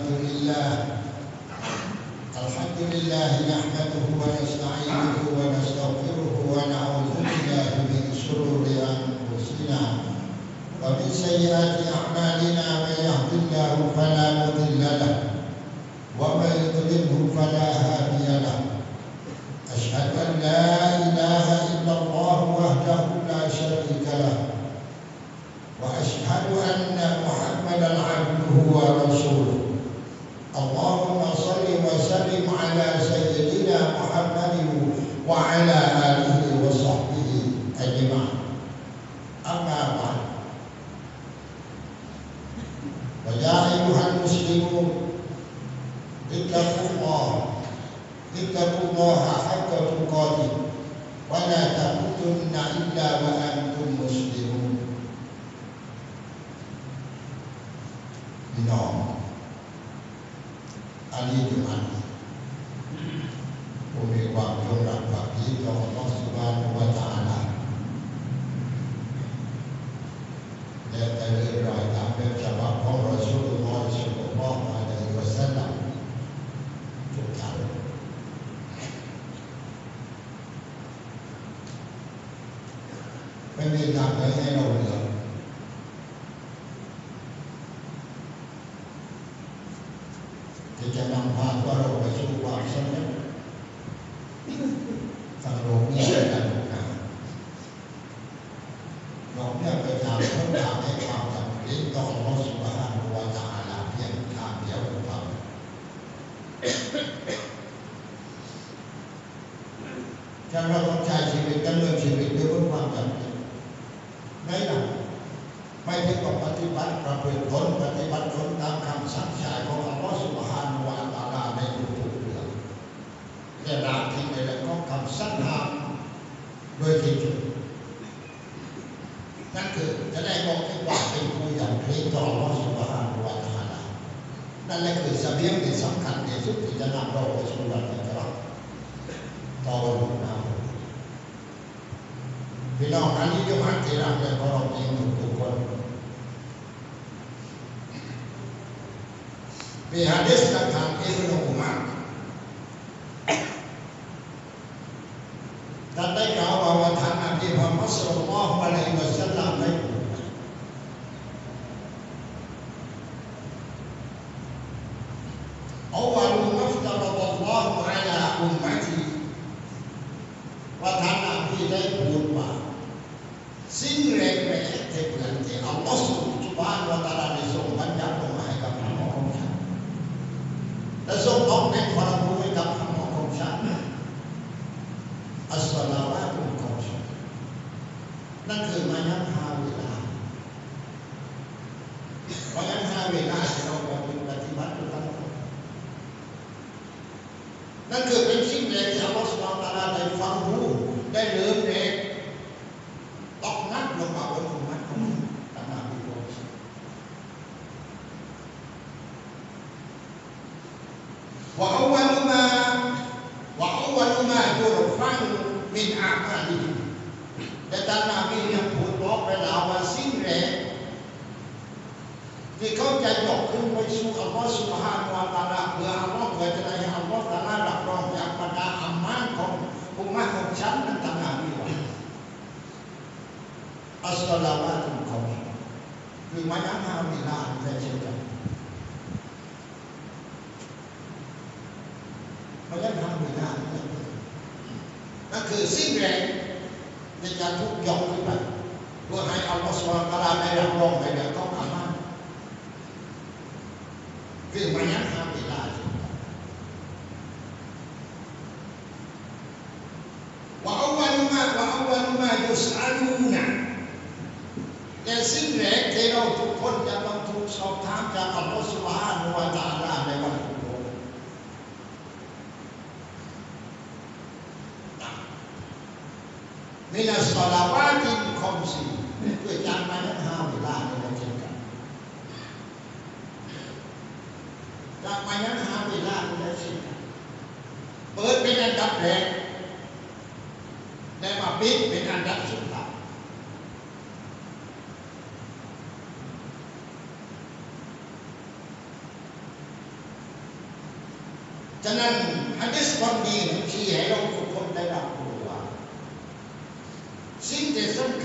الحمد لله. الحمد لله نحمده ونستعينه ونستغفره ونعوذ بالله من شرور أنفسنا ومن سيئات أعمالنا من يهد الله فلا مضل له ومن يضلله فلا هادي And When they got the hand over ถ้าเราต้องใช้ชีวิตดำเนินชีวิตด้วยความสำเร็จไม่หนักไม่ถึงกับปฏิบัติประพฤติตนปฏิบัติตนตามคำสั่งสายของอัลลอฮฺสุบฮานะฮูวะตาลาในทุกๆเรื่องแต่ดาที่ในเรื่องของคำสั่งห้ามโดยที่จุดนั่นคือจะได้บอกที่ว่าเป็นผู้อย่างเพลงต่ออัลลอฮฺสุบฮานะฮูวะตะอาลานั่น แหละคือเสบียงที่สำคัญที่สุดที่จะนำเราไปสู่วันนี้ครับต่อวันหน้าพี่น้องอันนี้ยกหันที่รักและเคาราเองทุกคนมีฮะดิษจากทางอิบนุอุมัรท่านได้กล่าวว่าท่านนบีมุฮัมมัดศ็อลลัลลอฮุอะลัยฮิวะซัลลัมได้พูดอัลลอฮฺมัฟตะรดอัลลอฮฺอะลาอุมมะตีว่าท่านนบีได้พูดว่าสิ่งแรกๆที่เพื่อนที่อัลลอฮฺสุบฮานะฮูวะตะอาลาได้ทรงบัญญัติลงมาให้กับเราของฉัน และทรงออกเป็นความรู้กับคำของฉันอัสสลามะตุของฉันนั่นคือมายันฮาเวลามายันฮาเวลาที่เราควรปฏิบัติทุกท่านนั่นคือเป็นสิ่งแรกที่อัลลอฮฺสุบฮานะฮูวาได้ฟังรู้ได้เริ่มเด็ ต่ท่านนบียังพูดบอกไปแล้วว่าสิ่งแรกที่เขาจะยกขึ้นไปสู่อัลลอฮฺสุบฮานะฮูวะตาลาเพื่ออัลลอฮฺเพื่อจะได้อัลลอฮฺตาลารับรองจากบรรดาอัมานของอุมมะของฉันนั้นท่านนบีว่าอัสลามุอะลัยกุมคือมายังฮามิลาและเช่นกันเพราะฉะนั้นทำไม่ได้นั่นคือสิ่งแรก ในการทุกยกขึ้นไปเพื่อให้อัลลอฮฺสุบฮานะฮูวะตาลาได้รับรองให้เราต้องอามัน คือมันยังทำไม่ได้ว่าอวัลมาว่าอวัลมายุสอาลูนะแต่สิ่งแรกที่เราทุกคนจะต้องถูกสอบถามจากอัลลอฮฺสุบฮานะฮูวะตาลาในวันาในวันเช่นกันเปิดเป็นอันดับแรกได้มาปิดเป็นอันดับสุดท้ายฉะนั้นฮัดดิสความดีมันชี้ให้เราทุกคนได้รับรู้ว่าสิ่ง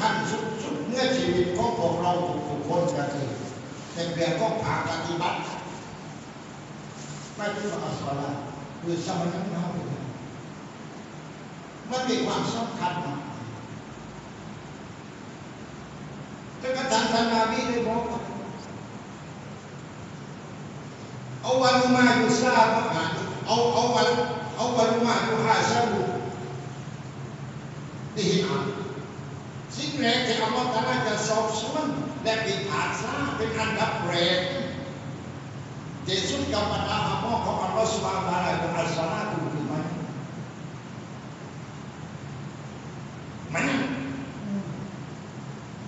ขั้นสุดสุดเมื่อชีวิตของพวกเราทุกคนก็คือในเรื่องของภาคปฏิบัติไม่เป็นอัศวะคือสมณะเรามันมีความสำคัญมากแต่กระทั่งทานนาบีได้บอกว่าเอาวันมาดูทซาบะเอาเอาวันเอาวันมาดูภฮาซาบุนี่อ่าน แรกที่อัลลอฮฺตะอาลาจะสอบสวนและพิพาซาเป็นอันดับแรกเจสุดกับบรรดาอัลลอฮ์ของอัลลอฮฺสุบานตาลาคืออัลสลาตุคือมันมัน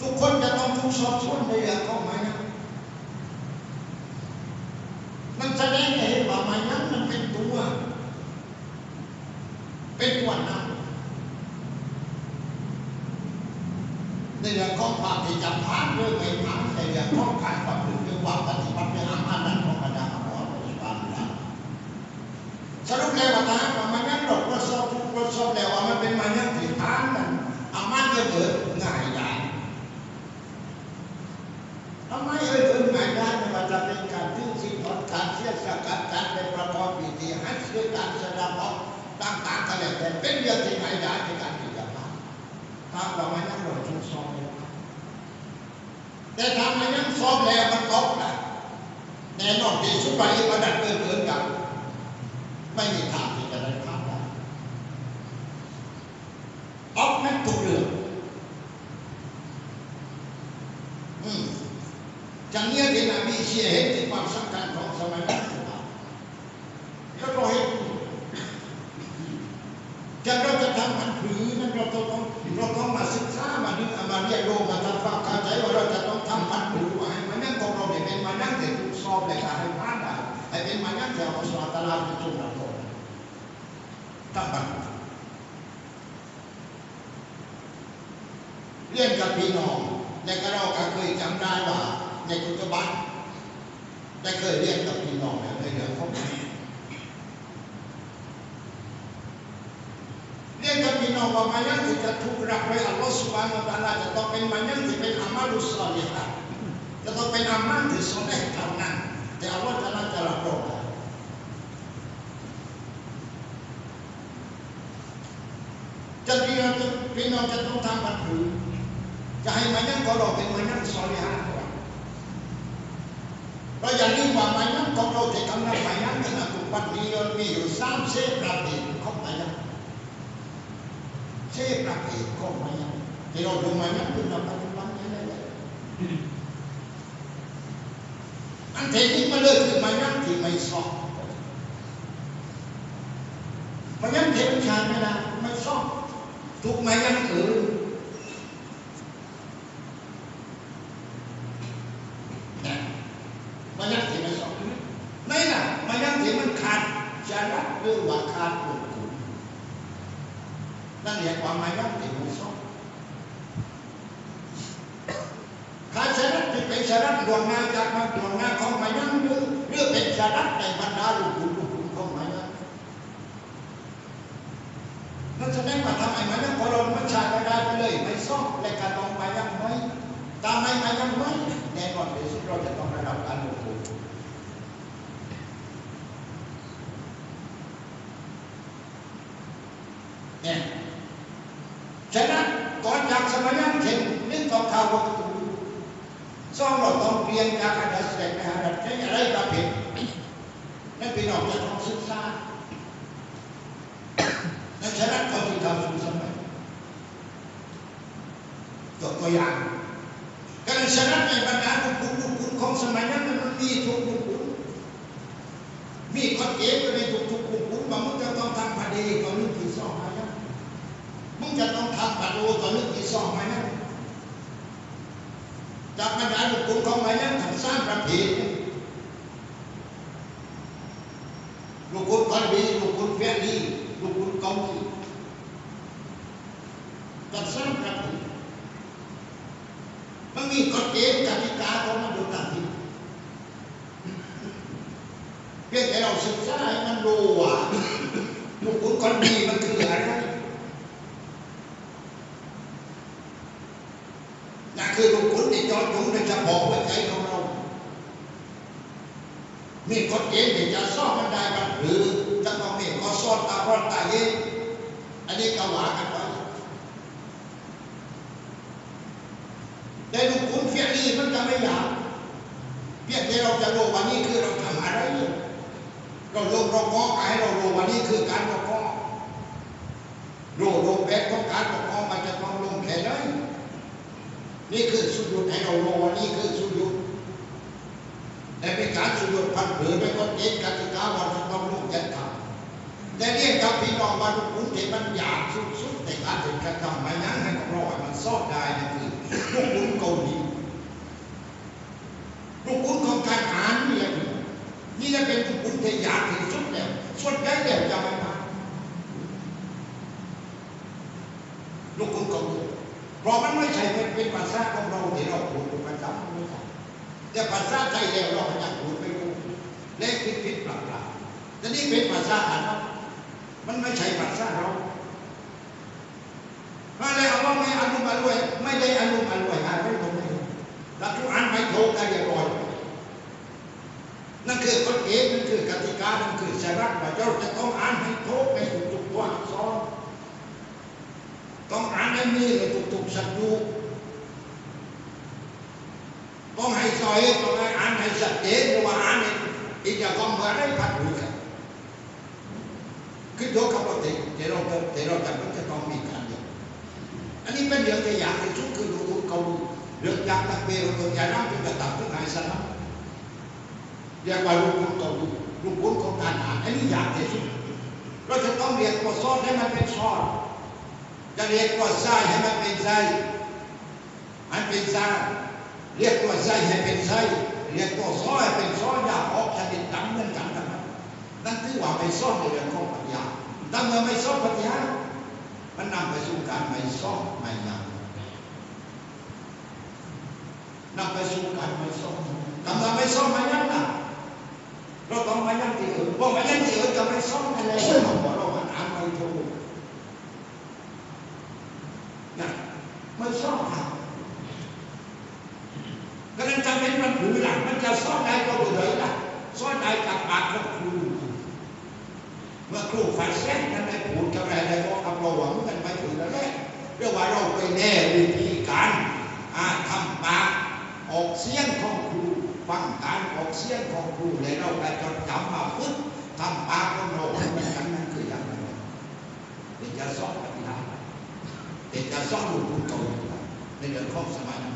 ทุกคนจะต้องถูกสอบสวนในเรื่องของมันแสดงให้เห็นว่ามันนั้นมันเป็นตัว เป็นตัวนำในเรื่องของความที่จะผ่านหรือไม่ผ่านในเรื่องของการปฏิบัติหรือว่าปฏิบัติในอำนานั้นของพรรดาอัลลอฮฺสุบานสรุปแล้วว่าถ้าว่ามันนั้นเราตรวจสอบตรวจสอบแล้วว่ามันเป็นมันนั้นที่ผ่านนั้นอำนาจเกิดายได้ทำไมเอ่ยเกิดง่ายได้ไม่ว่าจะเป็นการที่สิ่งของการเสียสกัดการเป็นประกอบพิธีให้เชื่อการแสดงออกต่างๆกันแล้วแต่เป็นเรื่องที่ง่ายได้ในการที่จะผ่าน ถ้าเราไม่นั่งรอชุกซ้อมแล้วแต่ถ้าไม่ นั่งซ้อมแล้วมันตกนะแน่นอนที่สุดไปประดับเกินเกินกัน ไม่มีทางที่จะได้ภาพได้ตกนั้นทุกเรื่องอืมจังเนี้ยเดนบีเชียเห็นถึงความสำคัญของสมัยนั้นแล้วเราเห็น จะเราจะทำมันผือนั้นเราต้องเราต้องมาศึกษามาดึงมาเรียนรู้มาทำความเข้าใจว่าเราจะต้องทำมันผือว่าให้มันนั่งของเราเนี่ยเป็นมันนั่งที่ถูกสอบในการให้ผ่านได้ให้เป็นมันนั่งที่เราสอนตลาดที่จุ่มเราทำมัน เรียนกับพี่น้องในกระเราก็เคยจำได้ว่า ในกุฏิบัตได้เคยเรียนกับพี่น้องในเรื่องของเรียกกับพี่น้องว่ามายังจะถูกรับไว้อัลลอฮฺสุบานะฮูวะตะอาลาจะต้องเป็นมายังที่เป็นอามัลุสซอลิฮะจะต้องเป็นอามัลที่สอนให้เท่านั้นแต่อัลลอฮฺจะน่าจะรับรองจะพี่น้องจะพี่น้องจะต้องทำบัตรผือ จะให้มายังของเราเป็นมายังซอลิฮะเราอย่าลืมว่ามายังของเราที่กำลังมายังกันนะทุกวันนี้มีอยู่สามเซฟระเบียบของมายังเชฟประเภทของมันยังที่เราดูมันยังคือเราปัจจุบันนี้เลยอันเทนี้มาเลยคือมันยังที่ไม่สอบมันยังเทผู้ชายไม่ได้ไม่สอบทุกมันยังอื่นมันยังที่ไม่สอบไม่ล่ะมันยังที่มันขาดจาระหรือว่าขาดกฎ นั่นเรียกว่าไม่รับติดมือสองขาชรัตที่เป็นชรัตดวงงาจากมาดวงงาของมายังหรือหรือเป็นชรัตในบรรดาลูกคุณลูกคุณของมายังนั่นแสดงว่าทำไมมายังพอเราไม่ชาไม่ได้ไปเลยไม่ซ่อมและการลองมายังไม่ตามไม่มายังไม่แน่นอนที่สุดเราจะต้องได้รับการลงทุนเนี่ย ฉะนั้นก่อนจากสมัยนั้นเช่นนึกต่อข่าวว่าสอง เรียนจากอาจารย์เสด็จไปหาดัดใช้อะไรประเภทนั่นเป็นออกจากต้องศึกษาและฉะนั้นก็ที่ทำสู่สมัยยกตัวอย่างการฉะนั้นในบรรดาลูกคุณลูกคุณของสมัยนั้นมันมีทุกลูกคุณมีกฎเกณฑ์ในทุกทุกลูกคุณบางมึงจะต้องทำพอดีก็นึกที่สองมาแล้วมึงจะต้องทำปัดโอต่อนึกที่สองไหมนะ จากบรรดาลูกคุณของไหมนะทำสร้างประเพณีลูกคุณคนดีลูกคุณเฟียดีลูกคุณเกาหลีจัดสร้างประเพณีมันมีกฎเกณฑ์กติกาของมันอยู่ต่างที่เพียงแต่เราศึกษาให้มันรู้ว่ามีกฎเกณฑ์ที่จะสอบมันได้บ้างหรือจะต้องมีข้อสอบตาบอนตาเย็นอันนี้ก็ว่ากันไป แต่ลูกคุณเฟียนี่มันจะไม่อยากเพียงแต่เราจะรู้วันนี้คือเราทำอะไรอยู่เราลงเราก็ให้เรารู้วันนี้คือการปกครองรู้รู้แบบของการปกครองมันจะต้องลงแค่ไหนนี่คือสุดยุดให้เรารู้วันนี้คือสุดยุดแต่เป็นการสุดยุดพันผือเป็นกฎเกณฑ์กติกาวันจะต้องลงยันทำแต่เรียกกับพี่น้องมาลูกคุณที่มันอยากสุดๆในการถึงกระทำมายังให้เราให้มันซอบได้นั่นคือลูกคุณเกาหลี ลูกคุณของการอ่านนี่แหละ นี่จะเป็นทุกุณที่อยากที่สุดแล้วสุดได้แล้วจะไม่มาลูกคุณของเพราะมันไม่ใช่เป็นเป็นภาษาของเราที่เราพูดประจำไม่ใช่แต่ภาษาไทยแล้วเราอยากพูดไปรู้เล็กผิดผิดปรับปรับแต่นี่เป็นภาษาอันเรามันไม่ใช่ภาษาเราเลยเอาว่าไม่อนุมอรวย ไม่ได้อนุมอรวยอะไรตรงนี้ แล้วทุกอันไม่โทรกันอย่าบ่อยนั่นคือกฎเกณฑ์นั่นคือกติกานั่นคือสาระว่าเราจะต้องอ่านให้โทรในทุกๆตัวอักษรต้องอ่านให้มีใน ทุกๆสัตว์ต้องให้ซอยต้องให้อ่านให้ชัดเจนหรือว่าอ่านให้อีกอย่างก็เหมือนได้พัดหูกันคือโดยคำว่าเด็กเดี๋ยวเราจะเดี๋ยวเราจะมันจะต้องมีการเดียวอันนี้เป็นเรื่องที่อยากที่สุดคือดูเขาดูเรื่องยางตักเบลตัวใหญ่น้ำเป็นกระตับเป็นไงสนะเรียกว่าลูกคุณตัวลูกคุณของการอ่านอันนี้อยากที่สุดเราจะต้องเรียกตัวซอดให้มันเป็นซอด จะเรียกตัวไส้ให้มันเป็นไส้มันเป็นไส้เรียกตัวไส้ให้เป็นไส้เรียกตัวซอยเป็นซอยอยากออกชนิดดังเหมือนกันนะครับนั่นคือว่าไปซ่อนในเรื่องของปัญญาดังเมื่อไม่ซ่อนปัญญา มันนำไปสู่การไม่ซ่อนไม่ยังนำไปสู่การไม่ซ่อมทำไมไม่ซ่อมมายังล่ะเราต้องมายังที่อื่นเพราะมายังที่อื่นจะไม่ซ่อมอะไรเพราะเรามันอ่านไม่ถูกนะไม่ซ่อมครับก็นั้นจำเป็น มันจะซ่อนได้ก็เลยละซ่อนได้กับปากของครูเมื่อครูฝ่ายแท้นั้นได้พูดกับอะไรได้ก็กับเราหวังกันไปถึงแล้วแหละเรียกว่าเราไปแน่วิธีการทำปากออกเสียงของครูฟังการออกเสียงของครูแล้วเราไปจดจำมาพึ่งทำปากของเราให้มันกันนั่นคืออย่างไรเด็กจะสอนปฏิบัติเด็กจะสอนลูกคุณเก่าในเรื่องของสมัยนั้น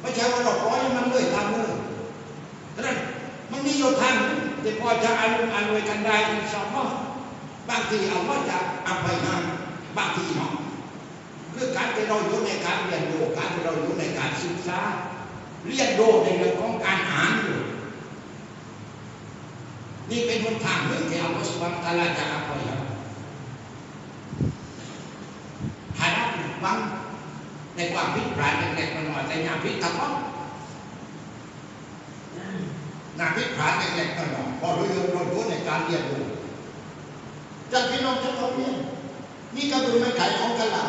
ไม่ใช่ว่าเราปล่อยมันเลยตามเลย มีอยู่ทางที่พอจะอารมณ์อรวยกันได้อินชาอัลลอฮ์บางทีเอาว่าจะอภัยให้บางทีเนาะคือการที่เราอยู่ในการเรียนรู้การที่เราอยู่ในการศึกษาเรียนรู้ในเรื่องของการอ่านอยู่นี่เป็นหนทางหนึ่งที่อัลลอฮฺสุบฮานตะอาลาจะอภัยเราหาได้บางในความผิดพลาดเล็กๆน้อยๆแต่ยามผิดทำต้อง งานผิดพลาดเล็กๆน้อยๆพอรู้อยู่รู้ในการเรียนรู้จากพี่น้องจะต้องเรียนนี่ก็คือไม่ขายของกันหลัง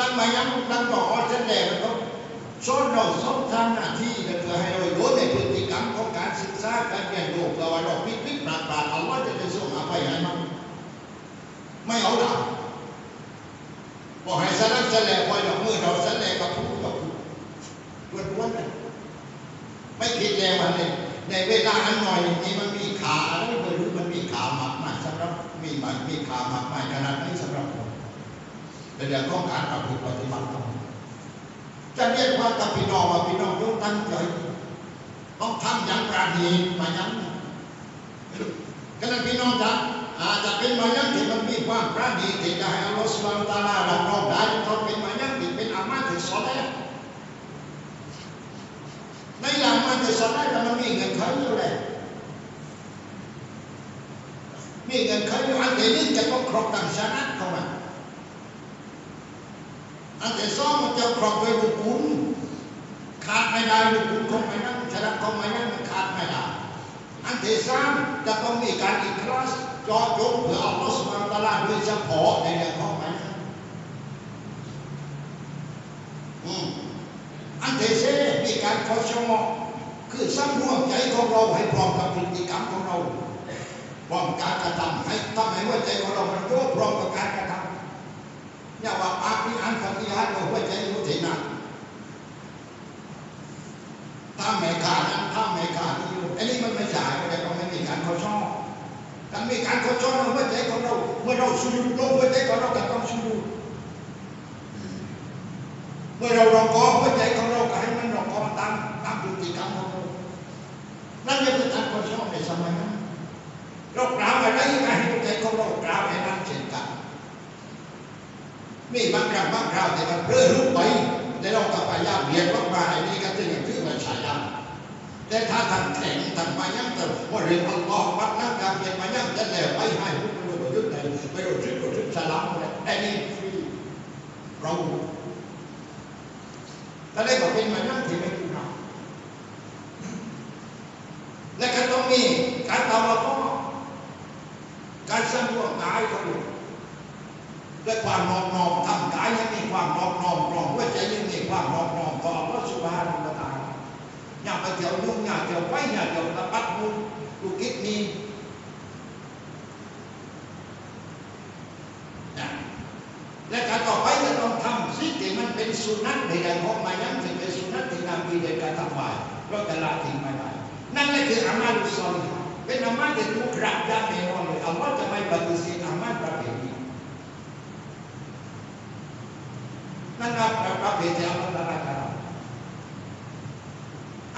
ลังมายังลังบอกว่าจะแดงมันก็สอนเราสอนทำหน้าที่เพื่อให้เรารู้ในพฤติกรรมของการศึกษาการเรียนรู้เราว่าเราพิพิธปราดปราดเอาว่าจะได้ส่งอภัยให้มันไม่เอาหลักบอกให้สลักสลายพอยกมือเราสลายกับผู้กับผู้ล้วนๆกัน ไม่คิดแล้วันนี้ในเวลาอันหน่อยนี้มันมีขาอะไรไม่รู้มันมีขามากมายสำหรับมีหมายมีขามากมายขนาดนี้สำหรับผมแต่เรื่องของการประพฤติปฏิบัติต้องจะเรียกว่ากับพี่น้องว่าพี่น้องต้องตั้งใจต้องทำอย่างประณีมายังก็นั้นพี่น้องจะอาจจะเป็นมายังที่มันมีความประณีตที่จะให้อัลลอฮฺสุบานตะลารับรองได้ต้องเป็นมายังที่เป็นอามาที่สอนได้ในหลังมันจะสอน ได้แต่มันมีเงินไขอยู่เลยมีเงินไขอยู่อันที่นี้จะต้องครอบตามชนะเข้ามาอันที่สองมันจะครอบด้วยบุญคุณขาดไม่ได้บุญคุณของไม่นั่งชนะของไม่นั่งมันขาดไม่ได้อันที่สามจะต้องมีการอีกคลาสจอดยกเพื่อเอัลลอฮฺสุบาตลาโดยเฉพาะในเรื่องของไม่นั่งอืมอันที่สี่มีการขอชมข คือสร้างร่วมใจของเราให้พร้อมกับพฤติกรรมของเราพร้อมการกระทำให้ทำให้หัวใจของเรามันโยกพร้อมกับ ห้ผู้รู้ประยุทธ์ไหนไม่รู้ชุดรู้ชุดสลามอะไรไอ้นี่ฟรีเราถ้าได้บอกเป็นมายังที่ไม่ถูกเรา และก็ต้องมีการทำละก็การสร้างร่วมกายเขาด้วยด้วยความนอบน้อมทำกายยังมีความนอบน้อมรองหัวใจยังมีความนอบน้อมต่ออัลลอฮฺสุบฮานะฮูวะตะอาลาอย่าไปเที่ยวยุ่งอย่าเที่ยวไปอย่าเที่ยวตะปัดมุนลูกคิดนี้นะ และการต่อไปจะต้องทำสิ่งที่มันเป็นสุนัขในการของมายังที่เป็นสุนัขที่นำดีในการทำไว้เราจะละทิ้งไม่ได้นั่นแหละคืออามัลซอลิฮ์เป็นอามัลที่ถูกรับได้แน่นอนเลยอัลลอฮ์จะไม่ปฏิเสธอามัลประเภทนี้นั่นคือประเภทที่อัลลอฮ์จะรับได้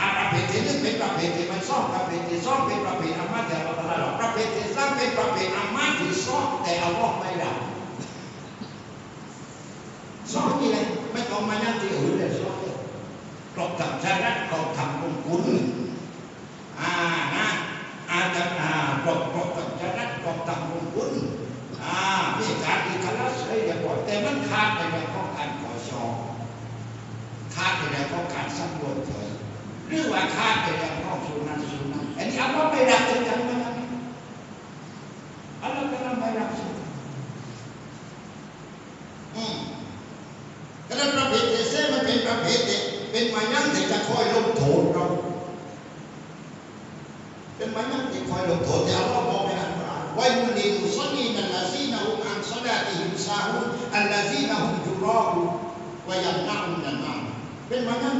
อาประเภทที่หนึ่เป็นประเภทที่มันซ่อนประเภทที่สองเป็นประเภทอามัลที่อัลลอฮ์จะรับประเภทที่สามเป็นประเภทอามัลที่ซ่อนแต่อัลลอฮ์ไม่รับซ่อนนี่เลยไม่ต้องมานั่งที่อื่นเลยซ่อนเลย กรอบกับชารัตกรอบทำบุญคุณอ่านะอาจารย์อ่ากรอบกรบกับจะรัดกรอบตำบุญคุณอ่าพิการอีกครั้งเลยเดี๋ยบอกแต่มันขาดในเรื่อการขอชอขาดในเรื่อการสำรวจเถิดหรือว่าขาดในเรื่องของสุนันสุนันอันนี้อัลลอฮ์ไม่รับถึงกันไหมนะอัลลอฮ์ก็ไม่รับถึงกันอืมกระนั้นประเภทเซ่มันเป็นประเภทเด็กเป็นมายังที่จะคอยลงโทษเรา เป็นมันนั่งที่คอยลงโทษแต่อัลลอฮ์บอกในอัล กุรอานไว้มุลิมุสลีนัลลาซีนะฮุมอันซะลาติฮิมซาฮุนอัลลาซีนะฮุมจุราฮุวะยัมนะฮุมนันมาเป็นมันนั่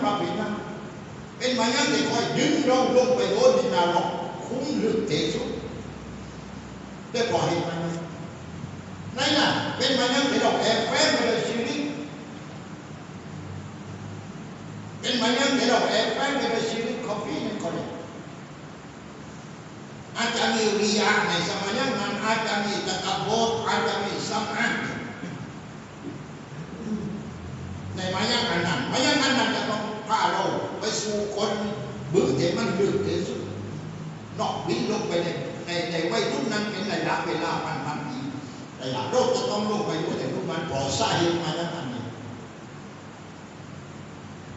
อยดึงเรารกคุ้มลึกที่สุดได้พอเห็นไหมนั่นน่ะเป็นมันนั่งที่เราแอบแฝงไปเลยชีวิตเป็นมันนั่งที่เราแอบแฝงไปเลยชีวิตของพี่นั่นคนนี้อาจจะมีริยาในสมัยนั้นอาจจะมีตะกบดอาจจะมีสัมอันในมายังอันนั้นมายังอันนั้นจะต้องพาเราไปสู่คนบึ้งที่มันลึกที่สุดนอกวิ่งลงไปในในในวัยรุ่นนั้นเป็นระยะเวลาพันพันปีระยะโรคจะต้องลงไปด้วยแต่พวกมันพอสาเหตุมายังอันนี้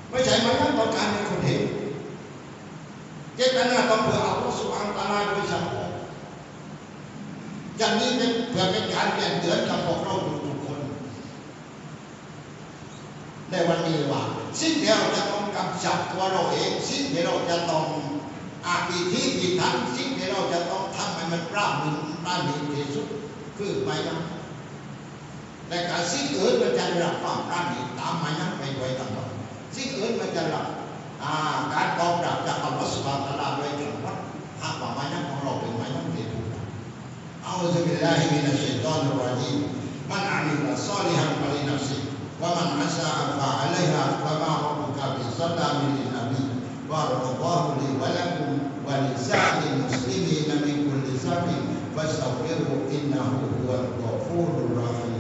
ไม่ใช่มายังต้องการให้คนเห็นเจตนาต้องเพื่ออัลลอฮฺสุบฮานะตะอาลาโดยเฉพาะอย่าง นี้เป็นเพื่อเป็นการเปลี่ยนเตือนกับพวกเราทุกคน ในวันนี้ว่า สิ่งที่เราจะต้องกำจัดตัวเราเอง สิ่งที่เราจะต้องอาปีที่ปีทันสิ่งที่เราจะต้องทำให้มันปราบมือปราบมือที่สุดคือไปยังแต่การสิ่งอื่นมันจะรับความปราบมือตามมายังไปด้วยตลอดสิ่งอื่นมันจะรับการตอบรับจากอัลลอฮฺสุบฮานะตะอาลาด้วยกันว่าหากว่ามายังของเราเป็นมายังที่ أعوذ بالله من الشيطان الرجيم. من عمل صالحا فلنفسه ومن أساء فعليها وما ربك بظلام للنبي بارك الله لي ولكم ولسائر المسلمين من كل ذنب فاستغفروه إنه هو الغفور الرحيم.